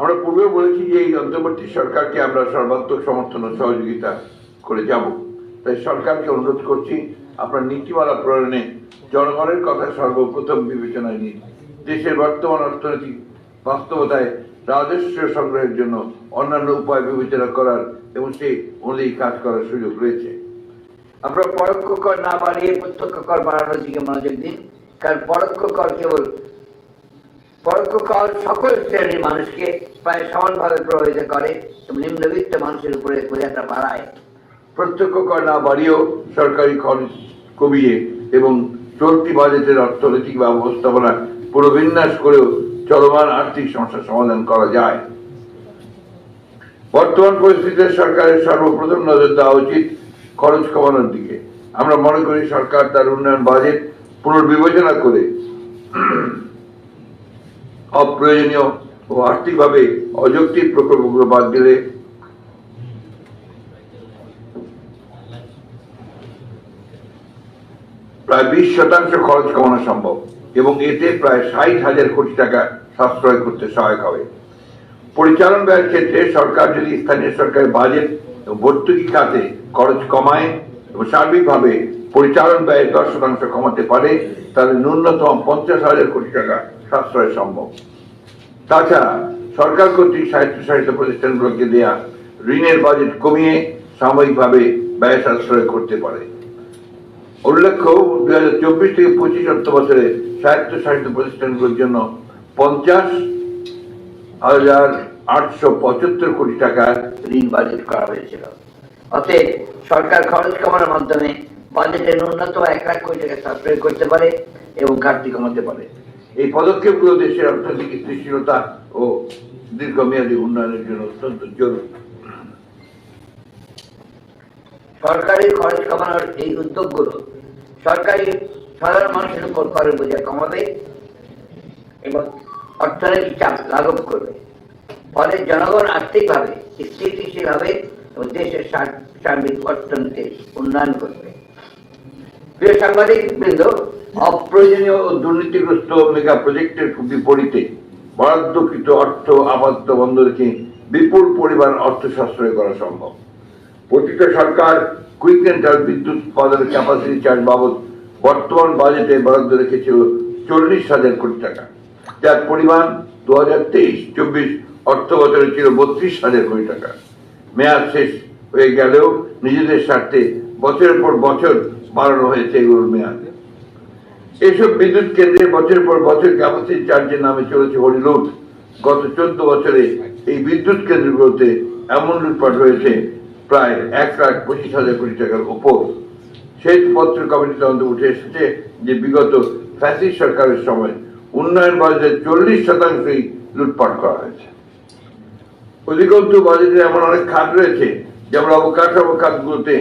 আমরা পূর্বে বলেছি যে এই অন্তর্বর্তী সরকারকে আমরা সর্বাত্মক সমর্থন ও সহযোগিতা করে যাব। তাই সরকারকে অনুরোধ করছি, আপনার নীতিমালা প্রণয়নে জনগণের কথা সর্বপ্রথম বিবেচনায় নিন দেশের বর্তমান অর্থনৈতিক বাস্তবতায় রাজস্ব সংগ্রহের জন্য অন্যান্য উপায় বিবেচনা করার এবং সেই অনুযায়ী কাজ করার সুযোগ রয়েছে। আমরা পরোক্ষ কর না বাড়িয়ে প্রত্যক্ষ কর বাড়ানোর দিকে মনোযোগ দিন কারণ পরোক্ষ কর কেবল পরোক্ষ কর সকল শ্রেণির মানুষকে প্রায় সমানভাবে প্রভাবিত করে এবং নিম্নবিত্ত মানুষের উপরে বোঝাটা বাড়ায়। প্রত্যক্ষ কর না বাড়িয়েও সরকারি খরচ কমিয়ে এবং চলতি বাজেটের অর্থনৈতিক ব্যবস্থাপনা পুনর্বিন্যাস করেও চলমান আর্থিক সমস্যার সমাধান করা যায়। বর্তমান পরিস্থিতিতে সরকারের সর্বপ্রথম নজর দেওয়া উচিত খরচ কমানোর দিকে। আমরা মনে করি সরকার তার উন্নয়ন বাজেট পুনর্বিবেচনা করে অপ্রয়োজনীয় ও আর্থিকভাবে অযৌক্তিক প্রকল্পগুলো বাদ দিলে প্রায় বিশ শতাংশ খরচ কমানো সম্ভব এবং এতে প্রায় ষাট হাজার কোটি টাকা সাশ্রয় করতে সহায়ক হবে। পরিচালন ব্যয়ের ক্ষেত্রে সরকার যদি স্থানীয় সরকারের বাজেট ভর্তুকি খাতে খরচ কমায় এবং সার্বিকভাবে পরিচালন ব্যয় দশ শতাংশ কমাতে পারে, তাহলে ন্যূনতম পঞ্চাশ হাজার কোটি টাকা সাশ্রয় সম্ভব। তাছাড়া সরকার কর্তৃক স্বায়ত্তশাসিত প্রতিষ্ঠানগুলোকে দেয়া ঋণের বাজেট কমিয়ে সাময়িকভাবে ব্যয় সাশ্রয় করতে পারে। উল্লেখ্য দুই হাজার চব্বিশ থেকে পঁচিশ অর্থ বছরে স্বায়ত্তশাসিত প্রতিষ্ঠানগুলোর জন্য পঞ্চাশ হাজার আটশো পঁচাত্তর কোটি টাকা ঋণ বাজেট করা হয়েছিল। অতএব সরকার খরচ কমানোর মাধ্যমে বাজেটে ন্যূনতম এক লাখ কোটি টাকা সাশ্রয় করতে পারে এবং ঘাটতি কমাতে পারে। এই পদক্ষেপগুলো দেশের অর্থনৈতিক স্থিতিশীলতা ও দীর্ঘমেয়াদী উন্নয়নের জন্য অত্যন্ত জরুরি। সরকারি খরচ কমানোর এই উদ্যোগগুলো সরকারি সাধারণ মানুষের উপর করের বোঝা কমাবে এবং অর্থনৈতিক চাপ লাঘব করবে। ফলে জনগণ আর্থিকভাবে স্থিতিশীল হবে এবং দেশের সার- সার্বিক অর্থনীতির উন্নয়ন করবে প্রিয় সাংবাদিক বৃন্দ, অপ্রয়োজনীয় ও দুর্নীতিগ্রস্ত মেগা প্রজেক্টের বিপরীতে বরাদ্দকৃত অর্থ আপাতত বন্ধ রেখে বিপুল পরিমাণ অর্থ সাশ্রয় করা সম্ভব। প্রতিটা সরকার কুইক রেন্টাল বিদ্যুৎ উৎপাদনের ক্যাপাসিটি চার্জ বাবদ বর্তমান বাজেটে বরাদ্দ রেখেছিল চল্লিশ হাজার কোটি টাকা। যার পরিমাণ দু হাজার তেইশ, চব্বিশ অর্থ বছরে ছিল বত্রিশ হাজার কোটি টাকা। মেয়াদ শেষ হয়ে গেলেও নিজেদের স্বার্থে বছরের পর বছর বাড়ানো হয়েছে এগুলোর মেয়াদ এসব বিদ্যুৎ কেন্দ্রে বছর পর বছর ক্যাপাসিটি চার্জের নামে চলেছে হরিলুট গত চোদ্দ বছরে এই বিদ্যুৎ কেন্দ্রগুলোতে এমন লুটপাট হয়েছে, প্রায় এক লাখ পঁচিশ হাজার কোটি টাকার উপর শ্বেতপত্র কমিটি তদন্ত উঠে এসেছে যে বিগত ফ্যাসিস সরকারের সময় উন্নয়ন বাজেটের চল্লিশ শতাংশই লুটপাট করা হয়েছে। অধিকন্তু বাজেটে এমন অনেক খাত রয়েছে, যেমন অবকাঠামো খাতগুলোতে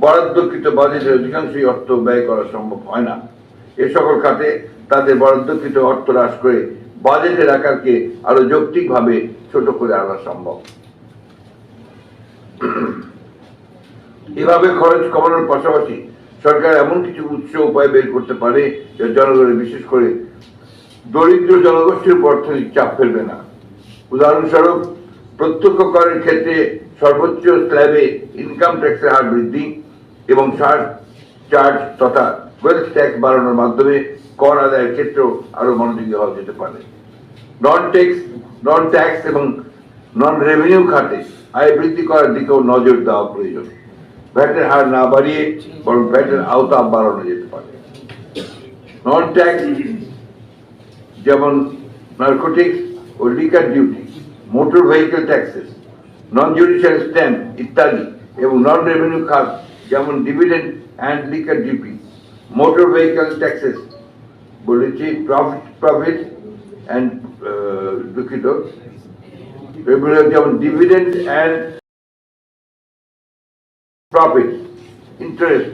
বরাদ্দকৃত বাজেটের অধিকাংশই অর্থ ব্যয় করা সম্ভব হয় না। এ সকল খাতে তাদের বরাদ্দকৃত অর্থ হ্রাস করে বাজেটের আকারকে আরও যৌক্তিকভাবে ছোট করে আনা সম্ভব। এভাবে খরচ কমানোর পাশাপাশি সরকার এমন কিছু উৎস উপায় বের করতে পারে যা জনগণের বিশেষ করে দরিদ্র জনগোষ্ঠীর উপর অর্থনৈতিক চাপ ফেলবে না। উদাহরণস্বরূপ প্রত্যক্ষ করের ক্ষেত্রে সর্বোচ্চ স্ল্যাবে ইনকাম ট্যাক্সের হার বৃদ্ধি এবং সার চার্জ তথা ওয়েলথ ট্যাক্স বাড়ানোর মাধ্যমে কর আদায়ের ক্ষেত্রেও আরও মনোযোগী হওয়া যেতে পারে। নন ট্যাক্স নন ট্যাক্স এবং নন রেভিনিউ খাতে আয় বৃদ্ধি করার দিকেও নজর দেওয়া প্রয়োজন। ভ্যাটের হার না বাড়িয়ে বরং ভ্যাটের আওতা বাড়ানো যেতে পারে। নন ট্যাক্স যেমন নার্কোটিক্স ও liquor duty motor vehicle taxes non judicial stamp ইত্যাদি এবং নন রেভিনিউ খাত যেমন dividend and liquor duty motor vehicle taxes বলেছি প্রফিট প্রফিট অ্যান্ড দুঃখিত এগুলো যেমন dividend and profit interest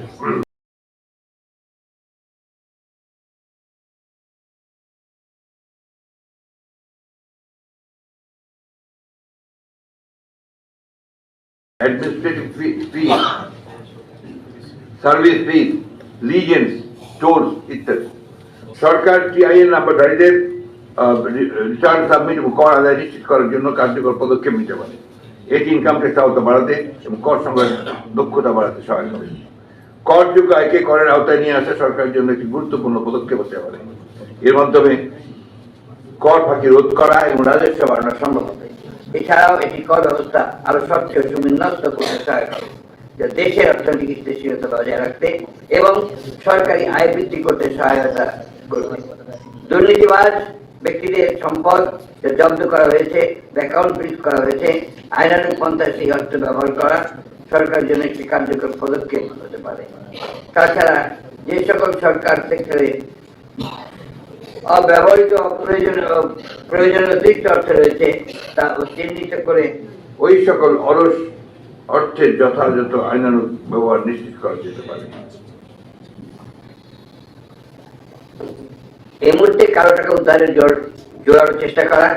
administrative fee- fees, service fees, legions, tolls ইত্যাদি সরকার টিআইএন নাম্বারধারীদের রিটার্ন সাবমিট কর আদায় নিশ্চিত করার জন্য কার্যকর পদক্ষেপ নিতে পারে। এটি ইনকাম ট্যাক্স আওতা বাড়াতে এবং কর সংগ্রহের দক্ষতা বাড়াতে সহায়ক হবে করযোগ্য আয়কে করের আওতায় নিয়ে আসা সরকারের জন্য একটি গুরুত্বপূর্ণ পদক্ষেপ হতে পারে। এর মাধ্যমে কর ফাঁকি রোধ করা এবং রাজস্ব বাড়ানো সম্ভব হবে এছাড়াও এটি কর ব্যবস্থা আরও স্বচ্ছ ও সুবিন্যস্ত করতে সহায়ক হবে দেশের অর্থনৈতিক স্থিতিশীলতা বজায় রাখতে এবং সরকারি আয় বৃদ্ধি করতে সহায়তা করবে। দুর্নীতিবাজ ব্যক্তিদের সম্পদ জব্দ করা হয়েছে অ্যাকাউন্ট ফ্রিজ করা হয়েছে আইনানুক অর্থ ব্যবহার করা জন্য একটি কার্যকর পদক্ষেপ হতে পারে। তাছাড়া যে সকল সরকার সেক্টরে অব্যবহৃত অপ্রয়োজনীয়, প্রয়োজনীয় অতিরিক্ত অর্থ রয়েছে, তা চিহ্নিত করে ওই সকল অলস অর্থের যথাযথ আইনানুগ ব্যবহার নিশ্চিত করা যেতে পারে। এই মুহূর্তে কারও টাকা উদ্ধারের জোর জোরানোর চেষ্টা করা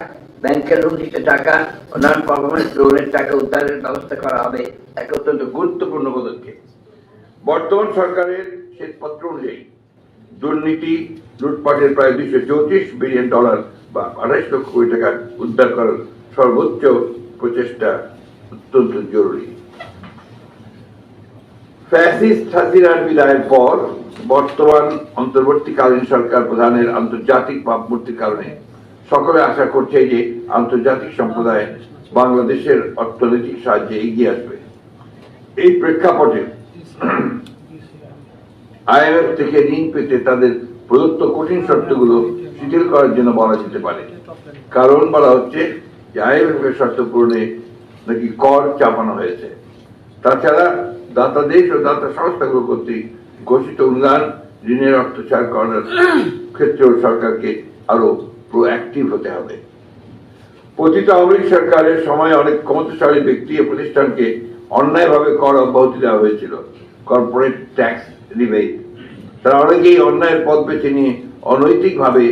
ব্যাংকের লুণ্ঠিত টাকা ও নন পারফরমেন্স লোনের টাকা উদ্ধারের ব্যবস্থা করা হবে এক অত্যন্ত গুরুত্বপূর্ণ পদক্ষেপ। বর্তমান সরকারের শ্বেতপত্র অনুযায়ী দুর্নীতি লুটপাটের প্রায় দুইশো চৌত্রিশ বিলিয়ন ডলার বা আড়াইশ লক্ষ কোটি টাকা উদ্ধার করার সর্বোচ্চ প্রচেষ্টা অত্যন্ত জরুরি। ফ্যাসিস্ট হাসিনার বিদায়ের পর বর্তমান অন্তর্বর্তীকালীন সরকার প্রধানের আন্তর্জাতিক ভাবমূর্তির কারণে সকলে আশা করছে যে আন্তর্জাতিক সম্প্রদায় বাংলাদেশের অর্থনৈতিক সাহায্যে এগিয়ে আসবে। এই প্রেক্ষাপটে আইএমএফ থেকে ঋণ পেতে তাদের প্রদত্ত কঠিন শর্তগুলো শিথিল করার জন্য বলা যেতে পারে। কারণ বলা হচ্ছে যে আইএমএফ এর শর্ত পূরণে নাকি কর চাপানো হয়েছে। তাছাড়া দাতা দেশ ও দাতা সংস্থাগুলো কর্তৃক ঘোষিত অনুদান ঋণের অর্থ ছাড় করার ক্ষেত্রেও সরকারকে আরও প্রোঅ্যাক্টিভ হতে হবে। পতিত আওয়ামী সরকারের সময় অনেক ক্ষমতাশালী ব্যক্তি ও প্রতিষ্ঠানকে অন্যায়ভাবে কর অব্যাহতি দেওয়া হয়েছিল। কর্পোরেট ট্যাক্স রিবেট তারা অনেকেই অন্যায়ের পথ বেছে নিয়ে অনৈতিকভাবে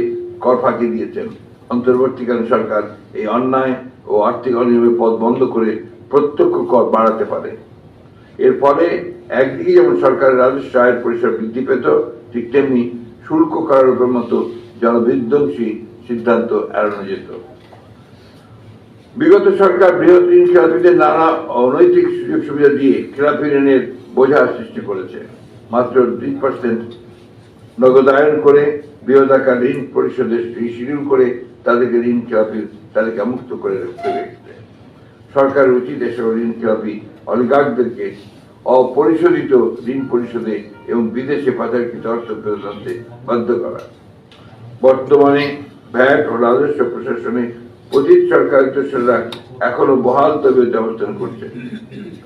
কর ফাঁকি দিয়েছেন। অন্তর্বর্তীকালীন সরকার এই অন্যায় ও আর্থিক অনিয়মের পথ বন্ধ করে প্রত্যক্ষ কর বাড়াতে পারে। এর ফলে একদিকে যেমন সরকারের রাজস্ব আয়ের পরিসর বৃদ্ধি পেত, ঠিক তেমনি শুল্ক কারোপের মতো জনবিধ্বংসী সিদ্ধান্ত এড়ানো যেত। বিগত সরকার বৃহৎ ঋণ খেলাপিদের নানা অনৈতিক সুযোগ সুবিধা দিয়ে খেলাপি ঋণের বোঝা সৃষ্টি করেছে। মাত্র দুই পার্সেন্ট নগদায়ন করে বৃহৎ আকার ঋণ পরিশোধের শিডিউল করে তাদেরকে ঋণ খেলাপির তালিকা মুক্ত করে রেখেছে সরকারের উচিত এসব ঋণ খেলাপি অলিগার্কদেরকে অপরিশোধিত ঋণ পরিশোধে এবং বিদেশে পাচারকৃত অর্থ ফেরত আনতে বাধ্য করা। বর্তমানে ভ্যাট ও রাজস্ব প্রশাসনে অতীত সরকারের দোষরা এখনও বহাল তবে অবস্থান করছে।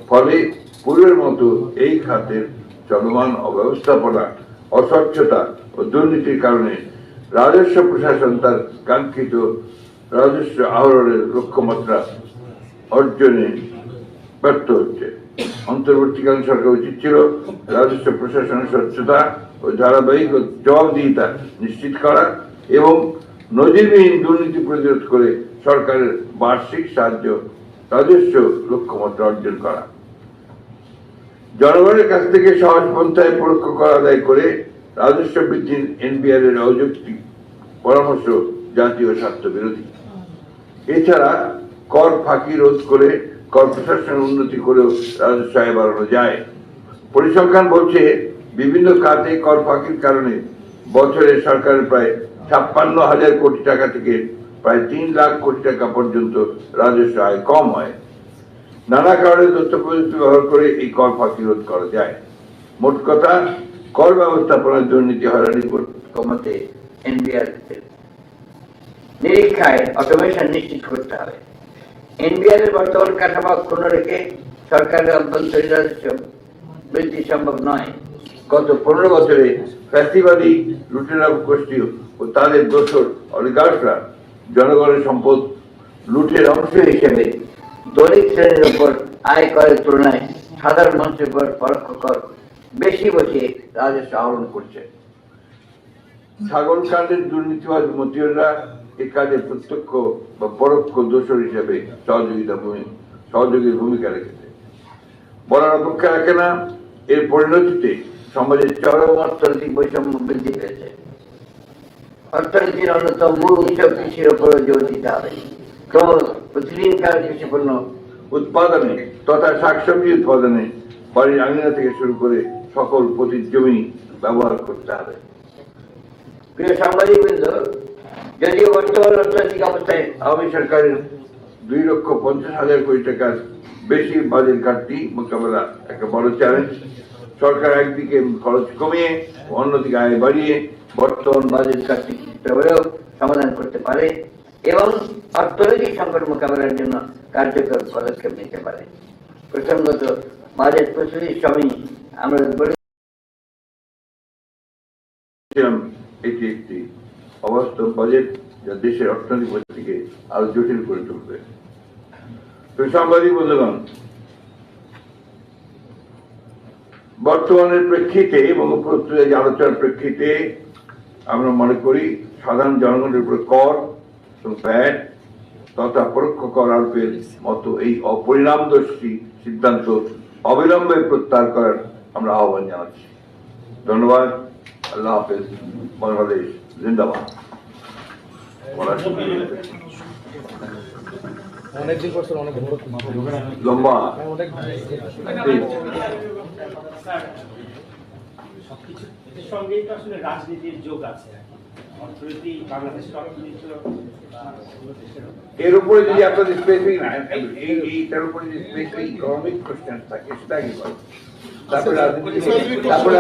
ফলে পূর্বের মতো এই খাতের চলমান অব্যবস্থাপনা, অস্বচ্ছতা ও দুর্নীতির কারণে রাজস্ব প্রশাসন তার কাঙ্ক্ষিত রাজস্ব আহরণের লক্ষ্যমাত্রা অর্জনে ব্যর্থ হচ্ছে। অন্তর্বর্তীকালীন সরকার উচিত ছিল রাজস্ব প্রশাসনের স্বচ্ছতা ও ধারাবাহিক ও জবাবদিহিতা নিশ্চিত করা এবং নজিরবিহীন দুর্নীতি প্রতিরোধ করে সরকারের বার্ষিক সাহায্য, রাজস্ব লক্ষ্যমাত্রা অর্জন করা। জনগণের কাছ থেকে সহজ পন্থায় পরোক্ষ কর আদায় করে রাজস্ব বৃদ্ধির এনবিআর এর অযৌক্তিক পরামর্শ জাতীয় স্বার্থ বিরোধী। এছাড়া কর ফাঁকি রোধ করে কর প্রশাসনের উন্নতি করেও রাজস্ব আয় বাড়ানো যায়। পরিসংখ্যান বলছে, বিভিন্ন খাতে কর ফাঁকির কারণে বছরে সরকারের প্রায় ছাপ্পান্ন হাজার কোটি টাকা থেকে প্রায় তিন লাখ কোটি টাকা পর্যন্ত রাজস্ব আয় কম হয়। নানা কারণে তথ্য প্রযুক্তি ব্যবহার করে এই কর ফাঁকি রোধ করা যায়। মোট কথা, কর ব্যবস্থাপনার দুর্নীতি, হয়রানি কমাতে এনবিআর নিরীক্ষায় অটোমেশন নিশ্চিত করতে হবে। এনবিআর বর্তমান কাঠামো অক্ষুণ্ণ রেখে সরকারের অভ্যন্তরীণ রাজস্ব বৃদ্ধি সম্ভব নয়। গত পনেরো বছরে ফ্যাসিবাদী লুটেরা গোষ্ঠী ও তাদের দোসর অলিগার্সরা জনগণের সম্পদ লুটের অংশ হিসেবে দলিত শ্রেণির উপর আয় করের তুলনায় সাধারণ মানুষের উপর পরোক্ষ কর বেশি বসিয়ে রাজস্ব আহরণ করছে। ছাগল কাণ্ডের দুর্নীতিবাজ মতিয়ররা এ কাজে প্রত্যক্ষ বা পরোক্ষ দোষর হিসেবে সহযোগিতা সহযোগীর ভূমিকা রেখেছে। বলার অপেক্ষা রাখে না, এর পরিণতিতে সমাজের চরম অর্থনৈতিক বৈষম্য বৃদ্ধি পেয়েছে। অর্থনীতির অন্যতম মূল উৎস কৃষির উপরে জোর দিতে হবে ক্রম প্রতিদিনকার কৃষি পণ্য উৎপাদনে তথা শাকসবজি উৎপাদনে বাড়ির আঙিনা থেকে শুরু করে সকল পতির জমি ব্যবহার করতে হবে। প্রিয় সাংবাদিক বৃন্দ যদিও বর্তমান অর্থনৈতিক অবস্থায় আওয়ামী সরকারের দুই লক্ষ পঞ্চাশ হাজার কোটি টাকার বেশি বাজেট ঘাটতি মোকাবেলা একটা বড় চ্যালেঞ্জ সরকার একদিকে খরচ কমিয়ে অন্যদিকে আয় বাড়িয়ে বর্তমান বাজেট ঘাটতি হলেও সমাধান করতে পারে এবং অর্থনৈতিক সংকট মোকাবেলার জন্য কার্যকর পদক্ষেপ নিতে পারে। প্রসঙ্গত, বাজেট প্রস্তুতির সময় আমরা বলে ছিলাম এটি একটি অবাস্তব বাজেট যা দেশের অর্থনৈতিক পরিস্থিতিকে আরও জটিল করে তুলবে। তো সাংবাদিক বন্ধুগণ, বর্তমানের প্রেক্ষিতে এবং উপরোক্ত আলোচনার প্রেক্ষিতে আমরা মনে করি সাধারণ জনগণের উপর কর এবং ভ্যাট তথা পরোক্ষ কর আরোপের মতো এই অপরিণামদর্শী সিদ্ধান্ত অবিলম্বে প্রত্যাহার করার আমরা আহ্বান জানাচ্ছি। ধন্যবাদ। আল্লাহ হাফেজ। বাংলাদেশ। জিন্দাবাদ। বলার সময় নেই। অনেক লম্বা। সবকিছুর সঙ্গেই তো আসলে রাজনীতির যোগ আছে। কি। এর উপরে যদি আপনাদের স্পেসিফিক না এইটার উপরে যদি স্পেসিফিক ইকোনমিক কোশ্চেন থাকে সেটা বলো। তারপরে তারপরে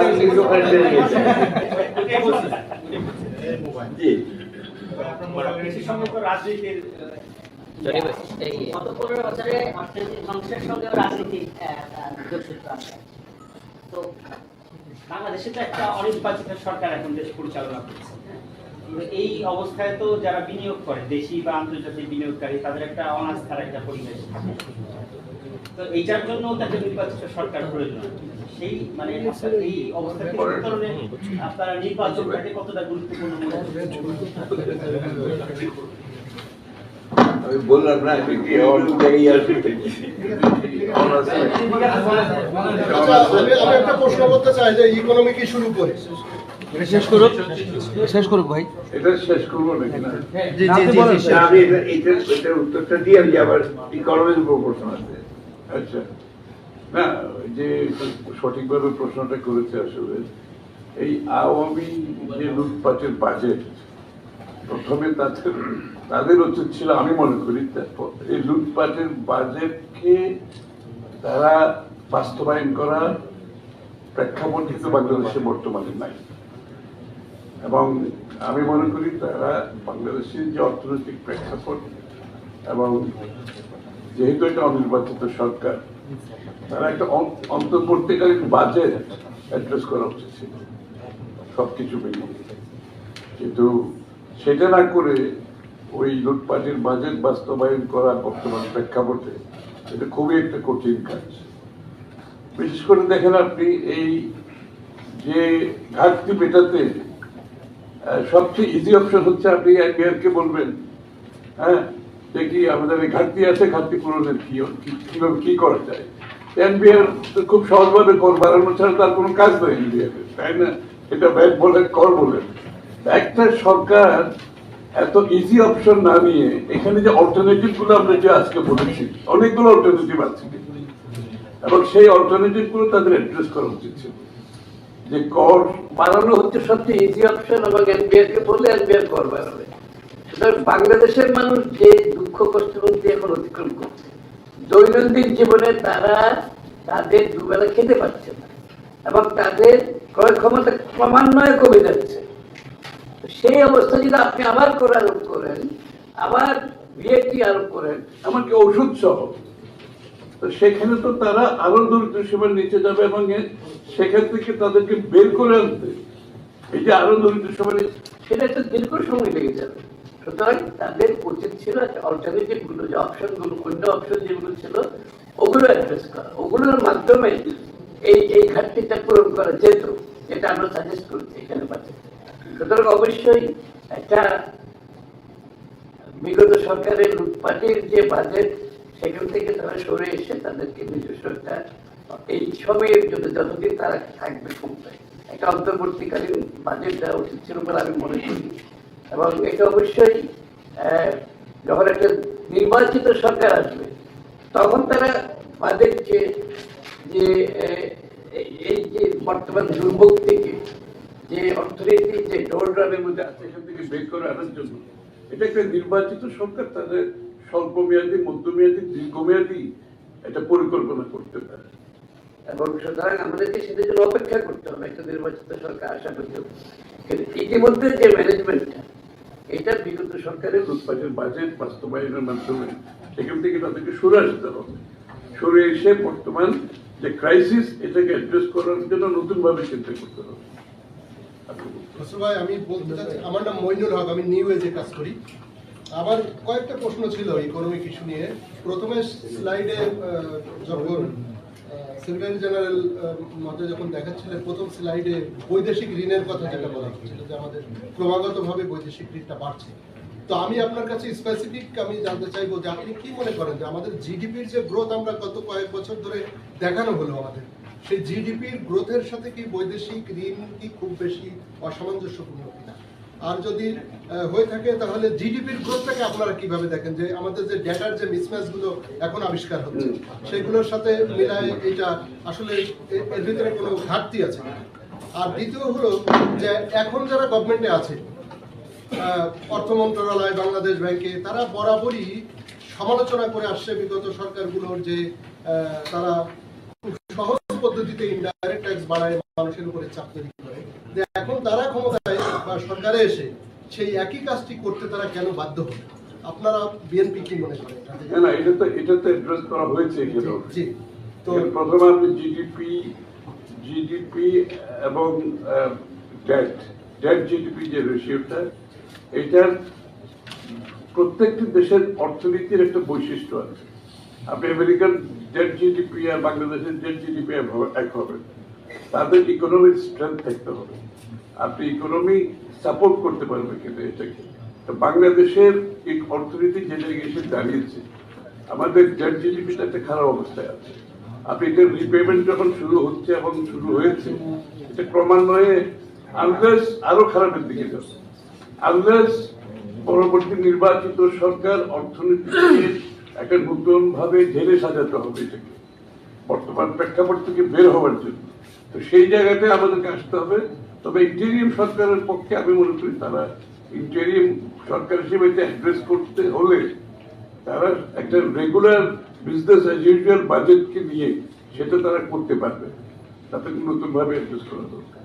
বাংলাদেশে তো একটা পরিচালনা? এই অবস্থায় তো যারা বিনিয়োগ করে, দেশি বা আন্তর্জাতিক বিনিয়োগকারী, তাদের একটা অনাস্থার একটা পরিবেশ। তো এইটার জন্য তাদের নির্বাচিত সরকার প্রয়োজন। সেই মানে এই অবস্থা থেকে আপনারা নির্বাচনটাকে কতটা গুরুত্বপূর্ণ আমি বললাম না কি অন্য জায়গায় আসি আমি আমি একটা প্রশ্ন করতে চাই যে ইকোনমি কি শুরু করে? শেষ করুক। শেষ করুক ভাই। এটা শেষ করব নাকি না? জি জি জি জি আমি এটা- এটার এটার উত্তরটা দিয়ে আমি আবার ইকোনমির উপর প্রশ্ন আছে। আচ্ছা। না যে সঠিকভাবে প্রশ্নটা করেছে আসলে, এই আওয়ামী যে লুটপাটের বাজেট প্রথমে তাদের তাদের উচিত ছিল, আমি মনে করি এই লুটপাটের বাজেটকে তারা বাস্তবায়ন করা প্রেক্ষাপট কিন্তু বাংলাদেশে বর্তমানে নাই। এবং আমি মনে করি তারা বাংলাদেশের যে অর্থনৈতিক প্রেক্ষাপট এবং যেহেতু এটা অনির্বাচিত সরকার, তারা একটা অন- অন্তর্বর্তীকালীন বাজেট অ্যাড্রেস করা উচিত ছিল, সবকিছু মিলিয়ে। কিন্তু সেটা না করে ওই লুটপাটির বাজেট বাস্তবায়ন করা বর্তমান প্রেক্ষাপটে এটা খুবই একটা কঠিন কাজ। বিশেষ করে দেখেন আপনি এই যে ঘাটতি মেটাতে সবচেয়ে ইজি অপশন হচ্ছে আপনি মেয়রকে বলবেন হ্যাঁ? যে কি আমাদের ঘাটতি আছে, ঘাটতি পূরণের কি কীভাবে কি করা যায়? এনবিআর খুব সহজভাবে কর বাড়ানো ছাড়া তার কোনো কাজ নেই এনবিআর তাই না? এটা ব্যাংক বলে, কর বলে। একটা সরকার এত ইজি অপশন না নিয়ে এখানে যে অল্টারনেটিভগুলো আমরা যে আজকে বলেছি, অনেকগুলো অল্টারনেটিভ আছে। এবং সেই অল্টারনেটিভগুলো তাদের অ্যাড্রেস করা উচিত ছিল। যে কর বাড়ানো হচ্ছে সবচেয়ে ইজি অপশন এবং এনবিআর কে বললে এনবিআর কর বাড়াবে। বাংলাদেশের মানুষ যে দুঃখ কষ্ট মধ্যে এখন অতিক্রম করছে দৈনন্দিন জীবনে তারা তাদের দুবেলা খেতে পারছে না এবং তাদের ক্রয় ক্ষমতা ক্রমান্বয়ে কমে যাচ্ছে। সেই অবস্থা যদি আপনি আবার কর আরোপ করেন আবার ভিএটি আরোপ করেন এমনকি ওষুধ সহ তো সেখানে তো তারা আরও দরিদ্র সীমার নিচে যাবে এবং সেখান থেকে তাদেরকে বের করে আনতে। এই যে আরও দরিদ্র সীমার সেটা একটা দীর্ঘ সময় লেগে যাবে। সুতরাং তাদের উচিত ছিল অল্টারনেটিভগুলো, যে অপশনগুলো, অন্য অপশন যেগুলো ছিল, ওগুলো অ্যাড্রেস করা। ওগুলোর মাধ্যমে এই এই ঘাটতিটা পূরণ করা যেত, যেটা আমরা সাজেস্ট করছি এখানে বাজেট সুতরাং অবশ্যই একটা বিগত সরকারের লুটপাটের যে বাজেট সেখান থেকে তারা সরে এসে তাদেরকে নিজস্ব একটা এই সময়ের জন্য যতদিন তারা থাকবে একটা অন্তর্বর্তীকালীন বাজেট দেওয়া উচিত ছিল বলে আমি মনে করি। এবং এটা অবশ্যই যখন একটা নির্বাচিত সরকার আসবে, তখন তারা বাজেট যে এই- যে বর্তমান দুর্ভোগ থেকে যে অর্থনীতি যে ডোরডানের মধ্যে আছে সেখান থেকে বের করে আনার জন্য, এটা একটা নির্বাচিত সরকার তাদের স্বল্প মেয়াদী মধ্যমেয়াদী, দীর্ঘমেয়াদী একটা পরিকল্পনা করতে পারে। এবং সুতরাং আমাদেরকে সেটার জন্য অপেক্ষা করতে হবে, একটা নির্বাচিত সরকার আসা পর্যন্ত কিন্তু ইতিমধ্যে যে ম্যানেজমেন্টটা এটা বিগত সরকারের লুটপাটের বাজেট বাস্তবায়নের মাধ্যমে সেখান থেকে তাদেরকে সরে আসতে হবে। সরে এসে বর্তমান যে ক্রাইসিস এটাকে অ্যাড্রেস করার জন্য নতুন ভাবে চিন্তা করতে হবে। আমি বলতে চাচ্ছি, আমার নাম মইনুল হক, আমি নিউ এজে কাজ করি। আমার কয়েকটা প্রশ্ন ছিল ইকোনমিক ইস্যু নিয়ে। প্রথমে স্লাইডে যখন সেক্রেটারি জেনারেল মতে যখন দেখাচ্ছিলেন, প্রথম স্লাইডে বৈদেশিক ঋণের কথা যেটা বলা হচ্ছিল যে আমাদের ক্রমাগতভাবে বৈদেশিক ঋণটা বাড়ছে। তো আমি আপনার কাছে স্পেসিফিক আমি জানতে চাইব যে আপনি কি মনে করেন যে আমাদের জিডিপির যে গ্রোথ আমরা গত কয়েক বছর ধরে দেখানো হলো আমাদের, সেই জিডিপির গ্রোথের সাথে কি বৈদেশিক ঋণ কি খুব বেশি অসামঞ্জস্যপূর্ণ কিনা? আর যদি হয়ে থাকে তাহলে জিডিপির গ্রোথটাকে আপনারা কীভাবে দেখেন? যে আমাদের যে ডেটার যে মিসম্যাচগুলো এখন আবিষ্কার হচ্ছে সেগুলোর সাথে মিলায় এটা আসলে এর ভিতরে কোনো ঘাটতি আছে আর দ্বিতীয় হলো যে এখন যারা গভর্নমেন্টে আছে অর্থ মন্ত্রণালয় বাংলাদেশ ব্যাংকে তারা বরাবরই সমালোচনা করে আসছে বিগত সরকারগুলোর যে আহ, তারা সহজ পদ্ধতিতে ইনডাইরেক্ট ট্যাক্স বাড়ায় মানুষের উপরে চাপ তৈরি করে। যে এখন তারা ক্ষমতায় বা সরকারে এসে সেই একই কাজটি করতে তারা কেন বাধ্য হবে? আপনারা বিএনপি কি মনে করেন? না এটা তো এটা তো অ্যাড্রেস করা হয়েছে জি তো তো প্রথমে আপনি জিডিপি জিডিপি এবং ডেট ডেট জিডিপি যে রেশিওটা এটার প্রত্যেকটি দেশের অর্থনীতির একটা বৈশিষ্ট্য আছে। আপনি আমেরিকান ডেট জিডিপি আর বাংলাদেশের ডেট জিডিপি এক হবে তাদের ইকোনমিক স্ট্রেংথ থাকতে হবে। আপনি ইকোনমি সাপোর্ট করতে পারবেন কিন্তু এটাকে। তো বাংলাদেশের এই অর্থনীতি যে জায়গায় এসে দাঁড়িয়েছে, আমাদের ডেট জিডিপিটা একটা খারাপ অবস্থায় আছে। আপনি এটার রিপেমেন্ট যখন শুরু হচ্ছে এবং শুরু হয়েছে, এটা ক্রমান্বয়ে আনলেস আরও খারাপের দিকে যাবে আনলেস পরবর্তী নির্বাচিত সরকার অর্থনীতিকে একটা নতুন ভাবে ঢেলে সাজাতে হবে এটাকে। বর্তমান প্রেক্ষাপট থেকে বের হওয়ার জন্য। তো সেই জায়গাতে আমাদেরকে আসতে হবে। তবে ইন্টেরিয়াম সরকারের পক্ষে আমি মনে করি তারা ইন্টেরিয়াম সরকার হিসেবে অ্যাড্রেস করতে হলে তারা একটা রেগুলার বিজনেস অ্যাজ ইউজুয়াল বাজেটকে নিয়ে সেটা তারা করতে পারবে। তাতে নতুন ভাবে অ্যাড্রেস করা দরকার।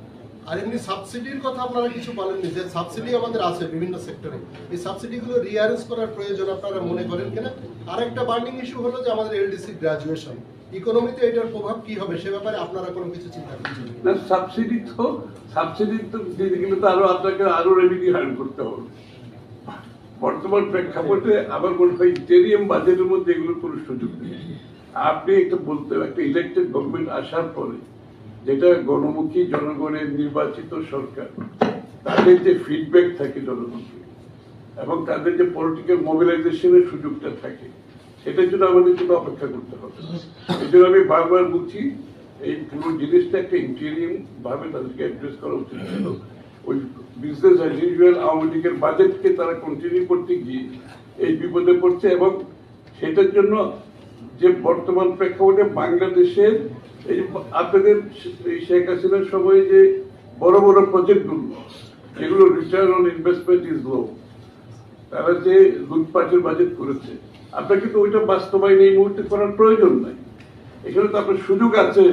আর এমনি সাবসিডির কথা আপনারা কিছু বলেননি, যে সাবসিডি আমাদের আছে বিভিন্ন সেক্টরে এই সাবসিডিগুলো রিঅ্যারেঞ্জ করার প্রয়োজন আপনারা মনে করেন কিনা? আর একটা বার্নিং ইস্যু হলো যে আমাদের এলডিসি গ্রাজুয়েশন ইকোনমিতে এটার প্রভাব কি হবে সে ব্যাপারে আপনারা কোনো কিছু চিন্তা করছেন না। সাবসিডি তো সাবসিডি তো দিতে গেলে তো আরও আপনাকে আরও রেভিনিউ করতে হবে। বর্তমান প্রেক্ষাপটে আমার মনে হয় ইন্টেরিয়াম বাজেটের মধ্যে কোনো সুযোগ নেই। আপনি একটা বলতে, একটা ইলেকটেড গভর্নমেন্ট আসার পরে যেটা গণমুখী জনগণের নির্বাচিত সরকার, তাদের যে ফিডব্যাক থাকে জনগণকে, এবং তাদের যে পলিটিক্যাল মোবিলাইজেশনের সুযোগটা থাকে সেটার জন্য আমাদের জন্য অপেক্ষা করতে হবে। এই জন্য আমি বারবার বলছি, এই পুরো জিনিসটা একটা ইন্টেরিয়াম ভাবে তাদেরকে অ্যাড্রেস করা উচিত ছিল। ওই বিজনেস অ্যাজ ইউজুয়াল আওয়ামী লীগের বাজেটকে তারা কন্টিনিউ করতে গিয়ে এই বিপদে পড়ছে এবং সেটার জন্য যে বর্তমান প্রেক্ষাপটে বাংলাদেশের এই আপনাদের শেখ হাসিনার সময় যে বড় বড় প্রজেক্টগুলো যেগুলো return on investment is low তারা যে লুটপাটের বাজেট করেছে আপনাকে কিন্তু ওইটা বাস্তবায়ন এই মুহূর্তে করার প্রয়োজন নাই। এখানে তো আপনার সুযোগ আছে।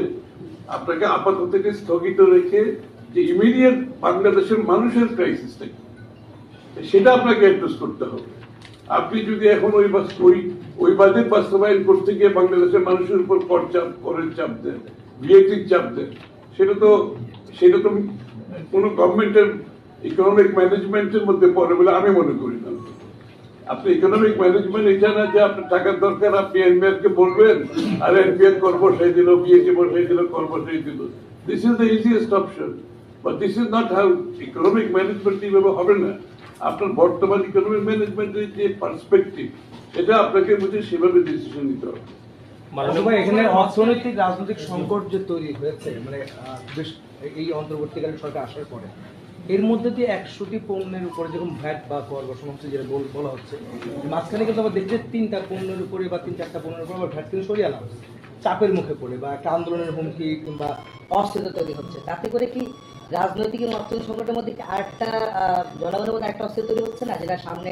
আপনাকে আপাতত থেকে স্থগিত রেখে যে ইমিডিয়েট বাংলাদেশের মানুষের ক্রাইসিসটা সেটা আপনাকে অ্যাড্রেস করতে হবে। আপনি যদি এখন ওই ওই ওই বাজেট বাস্তবায়ন করতে গিয়ে বাংলাদেশের মানুষের উপর কর চাপ, করের চাপ দেন ভিআইটির চাপ দেন, সেটা তো সেটা তো কোনো গভর্নমেন্টের ইকোনমিক ম্যানেজমেন্টের মধ্যে পড়ে বলে আমি মনে করি না। আপনি ইকোনমিক ম্যানেজমেন্ট এটা না যে আপনার টাকার দরকার, আপনি এনবিআর কে বলবেন, আর এনবিআর করব সেই দিল বিএটি বসাই দিল করব সেই দিল this is the easiest option but this is not how economic management এইভাবে হবে না। আপনার বর্তমান ইকোনমিক ম্যানেজমেন্টের যে পার্সপেক্টিভ সেটা আপনাকে বুঝে সেভাবে ডিসিশন নিতে হবে। এখানে অর্থনৈতিক, রাজনৈতিক সংকট যে তৈরি হয়েছে মানে এই অন্তর্বর্তীকালীন সরকার আসার পরে এর মধ্যে দিয়ে একশোটি পণ্যের উপরে যেরকম ভ্যাট বা কর বা সমস্ত যেটা বল- হচ্ছে মাঝখানে কিন্তু আবার দেখছি তিনটা পণ্যের উপরে বা তিন চারটা পণ্যের উপরে আবার ভ্যাট কিন্তু সরিয়ে আনা চাপের মুখে পড়ে বা একটা আন্দোলনের হুমকি কিংবা অস্থিরতা তৈরি হচ্ছে। তাতে করে কি রাজনৈতিক এবং অর্থনৈতিক সংকটের মধ্যে আরেকটা জনগণের মধ্যে একটা অস্থিরতা তৈরি হচ্ছে না, যেটা সামনে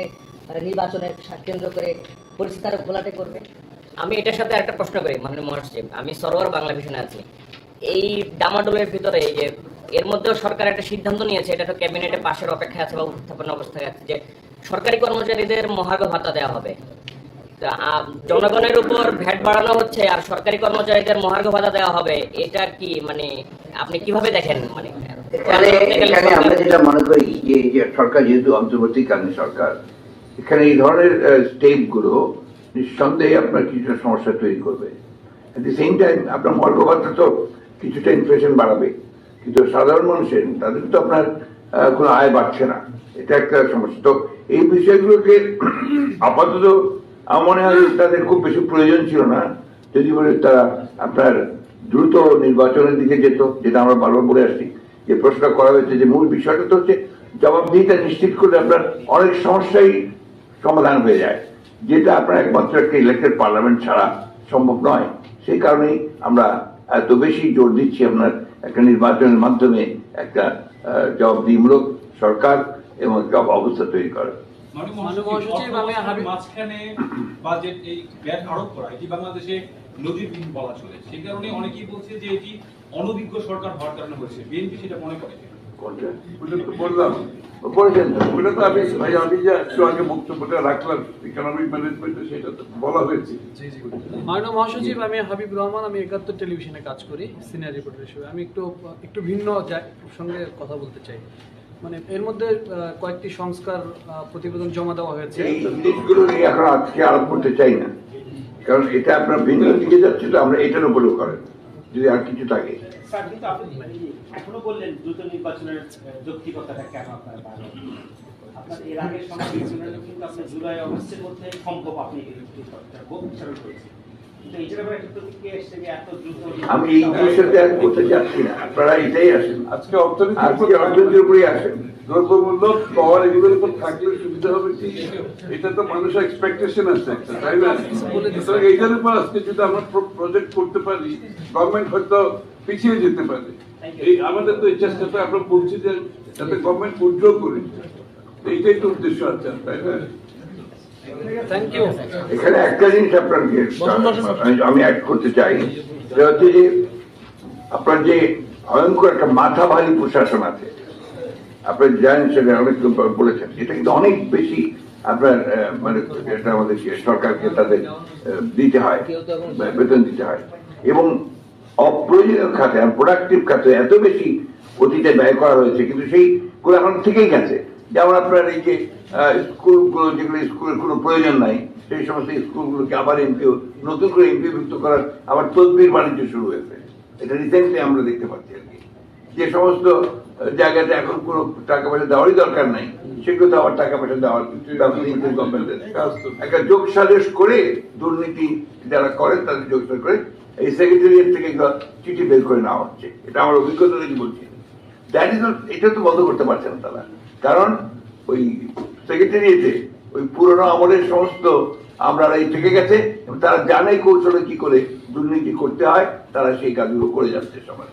নির্বাচনের কেন্দ্র করে পরিস্থিতি আরও ঘোলাটে করবে? আমি এটার সাথে একটা প্রশ্ন করি মানে মহাসচিব আমি সরোয়ার বাংলা ভিশনে আছি। এই ডামাডোলের ভিতরে এই যে এর মধ্যেও সরকার একটা সিদ্ধান্ত নিয়েছে, এটা তো ক্যাবিনেটে পাশের অপেক্ষায় আছে বা উত্থাপন অবস্থায় আছে, যে সরকারি কর্মচারীদের মহার্ঘ ভাতা দেওয়া হবে। জনগণের উপর ভ্যাট বাড়ানো হচ্ছে আর সরকারি কর্মচারীদের মহার্ঘ ভাতা দেওয়া হবে, এটা কি মানে আপনি কীভাবে দেখেন? মানে এখানে আমরা যেটা মনে করি, যে সরকার যেহেতু অন্তর্বর্তীকালীন সরকার, এখানে এই ধরনের স্টেপগুলো নিঃসন্দেহে আপনার কিছুটা সমস্যা তৈরি করবে। এট দি সেম টাইম আপনার মর্গ ভাতা তো কিছুটা ইনফ্লেশন বাড়াবে। কিন্তু সাধারণ মানুষের, তাদের তো আপনার কোনো আয় বাড়ছে না। এটা একটা সমস্যা। তো এই বিষয়গুলোকে আপাতত আমার মনে হয় তাদের খুব বেশি প্রয়োজন ছিল না। যদি বলে তারা আপনার দ্রুত নির্বাচনের দিকে যেত, যেটা আমরা বারবার বলে আসছি, যে প্রশ্ন করা হয়েছে যে মূল বিষয়টা তো হচ্ছে জবাবদিহিতা নিশ্চিত করলে আপনার অনেক সমস্যাই সমাধান হয়ে যায়। যেটা আপনার একমাত্র একটা ইলেক্টেড পার্লামেন্ট ছাড়া সম্ভব নয়। সেই কারণেই আমরা এত বেশি জোর দিচ্ছি আপনার একটা নির্বাচনের মাধ্যমে একটা আহ, জবাবদিহিমূলক সরকার এবং জব অবস্থা তৈরি করা। মাঝখানে বাজেট এই ব্যাট আরোপ করা। এটি বাংলাদেশে নজিরবিহীন বলা চলে। সেই কারণে অনেকেই বলছে যে এটি অনভিজ্ঞ সরকার হওয়ার কারণে হয়েছে। বিএনপি সেটা মনে করে। ওটা তো বললাম। বলেছেন ওটা তো আমি ভাই আমি যে একটু আগে বক্তব্যটা রাখলাম ইকোনমিক ম্যানেজমেন্টে সেটা তো বলা হয়েছে। মাননীয় মহাসচিব আমি হাবিব রহমান আমি একাত্তর টেলিভিশনে কাজ করি সিনিয়র রিপোর্টার হিসেবে। আমি একটু একটু ভিন্ন জায়- সঙ্গে কথা বলতে চাই। মানে এর মধ্যে কয়েকটি সংস্কার প্রতিবেদন জমা দেওয়া হয়েছে। এই জিনিসগুলো নিয়ে এখন আজকে আলাপ করতে চাই না। কারণ এটা আপনার ভিন্ন দিকে যাচ্ছে তো আমরা এটার উপরেও করেন যদি আর কিছু থাকে। স্যার কিন্তু আপনি এখনও বললেন দ্রুত নির্বাচনের যৌক্তিকতাটা কেন আপনার বাড়লো? আপনার এর আগের সময় কিন্তু আপনি জুলাই অগস্টের মধ্যে সম্ভব আপনি এই যৌক্তিকতাটা খুব বিচারণ করেছেন। কিন্তু এইটার ব্যাপারে একটা প্রতিক্রিয়া এসছে যে এত দ্রুত আমি এই বিষয়তে করতে যাচ্ছি না। আপনারা এটাই আসেন। আজকে অর্থনীতির উপর আজকে অর্থনীতির উপরেই আসেন। দ্রব্যমূল্য পাওয়ার এগুলোর উপর থাকলে সুবিধা হবে কি? এটা তো মানুষের এক্সপেকটেশন আছে একটা তাই না? সুতরাং এইটার উপর আজকে যদি আমরা প্রজেক্ট করতে পারি গভর্নমেন্ট হয়তো পিছিয়ে যেতে পারে। এই আমাদের তো এই চেষ্টাটা আমরা বলছি যে যাতে গভর্নমেন্ট উদ্যোগ করে। এইটাই তো উদ্দেশ্য আছে তাই না? এখানে একটা জিনিস আপনাকে আমি- অ্যাড করতে চাই। সেটা হচ্ছে যে আপনার যে ভয়ঙ্কর একটা মাথা ভারী প্রশাসন আছে আপনার জানেন সেটা অনেক বলেছেন। এটা কিন্তু অনেক বেশি আপনার আহ, মানে এটা আমাদের সরকারকে তাদের দিতে হয় বেতন দিতে হয়। এবং অপ্রয়োজনীয় খাতে প্রোডাক্টিভ খাতে এত বেশি অতীতে ব্যয় করা হয়েছে কিন্তু সেইগুলো এখন থেকেই গেছে। যেমন আপনার এই যে স্কুলগুলো যেগুলো স্কুলের কোনো প্রয়োজন নাই সেই সমস্ত স্কুলগুলোকে আবার এমপিও নতুন করে এমপিভুক্ত করার আবার তদবির বাণিজ্য শুরু হয়েছে। এটা রিসেন্টলি আমরা দেখতে পাচ্ছি আর কি। যে সমস্ত জায়গাতে এখন কোনো টাকা পয়সা দেওয়ারই দরকার নাই সেগুলো তো আবার টাকা পয়সা দেওয়ার গভর্নমেন্টের একটা যোগ সাজেশ করে দুর্নীতি যারা করেন তাদের যোগ করে এই সেক্রেটারিয়েট থেকে চিঠি বের করে নেওয়া হচ্ছে। এটা আমার অভিজ্ঞতা থেকে বলছি। দ্যাট ইজ এটা তো বন্ধ করতে পারছে না তারা। কারণ ওই সেক্রেটারিয়েটে ওই পুরনো আমলের সমস্ত আমরা এই থেকে গেছে তারা জানে কৌশলে কি করে দুর্নীতি করতে হয়, তারা সেই কাজগুলো করে যাচ্ছে সবাই।